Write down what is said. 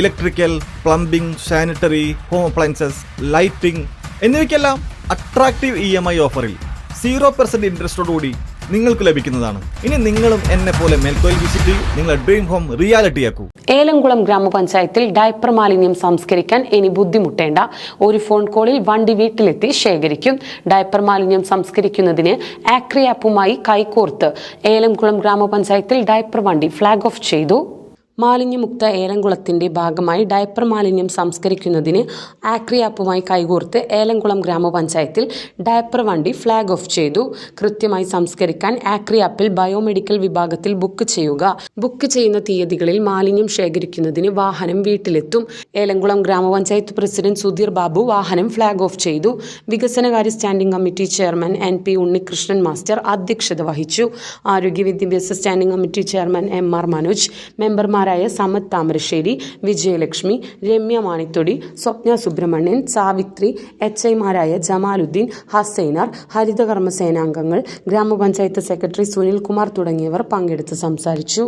Electrical plumbing sanitary home appliances lighting എന്നിവയ്ക്കെല്ലാം attractive E M I ഓഫറിൽ zero percent ഇൻട്രസ്റ്റോടുകൂടി നിങ്ങൾക്ക് ലഭിക്കുന്നതാണ്. ഇനി നിങ്ങളും എന്നെ പോലെ മേൽക്കോയിൽ വിസിറ്റ് ചെയ്യൂ. നിങ്ങളുടെ ഡ്രീം ഹോം റിയാലിറ്റിയാക്കൂ ഏലംകുളം ഗ്രാമപഞ്ചായത്തിൽ ഡയപ്പർ മാലിന്യം സംസ്കരിക്കാൻ ഇനി ബുദ്ധിമുട്ടേണ്ട. ഒരു ഫോൺ കോളിൽ വണ്ടി വീട്ടിലെത്തി ശേഖരിക്കും. ഡയപ്പർ മാലിന്യം സംസ്കരിക്കുന്നതിന് ആക്രി ആപ്പുമായി കൈകോർത്ത്. ഏലംകുളം ഗ്രാമപഞ്ചായത്തിൽ ഡയപ്പർ വണ്ടി ഫ്ളാഗ് ഓഫ് ചെയ്തു. മാലിന്യമുക്ത ഏലംകുളത്തിന്റെ ഭാഗമായി ഡയപ്പർ മാലിന്യം സംസ്കരിക്കുന്നതിന് ആക്രി ആപ്പുമായി കൈകോർത്ത് ഏലംകുളം ഗ്രാമപഞ്ചായത്തിൽ ഡയപ്പർ വണ്ടി ഫ്ളാഗ് ഓഫ് ചെയ്തു. കൃത്യമായി സംസ്കരിക്കാൻ ആക്രി ആപ്പിൽ ബയോമെഡിക്കൽ വിഭാഗത്തിൽ ബുക്ക് ചെയ്യുക. ബുക്ക് ചെയ്യുന്ന തീയതികളിൽ മാലിന്യം ശേഖരിക്കുന്നതിന് വാഹനം വീട്ടിലെത്തും. ഏലംകുളം ഗ്രാമപഞ്ചായത്ത് പ്രസിഡന്റ് സുധീർ ബാബു വാഹനം ഫ്ളാഗ് ഓഫ് ചെയ്തു. വികസനകാര്യ standing committee chairman N P Unnikrishnan master അധ്യക്ഷത വഹിച്ചു. ആരോഗ്യ വിദ്യാഭ്യാസ standing committee chairman M R Manoj മെമ്പർമാരായ സമത് താമരശ്ശേരി വിജയലക്ഷ്മി രമ്യ മാണിത്തൊടി സ്വപ്ന സുബ്രഹ്മണ്യൻ സാവിത്രി എച്ച് ഐമാരായ ജമാലുദ്ദീൻ ഹസൈനാർ ഹരിതകർമ്മ സേനാംഗങ്ങൾ ഗ്രാമപഞ്ചായത്ത് സെക്രട്ടറി സുനിൽകുമാർ തുടങ്ങിയവർ പങ്കെടുത്ത് സംസാരിച്ചു.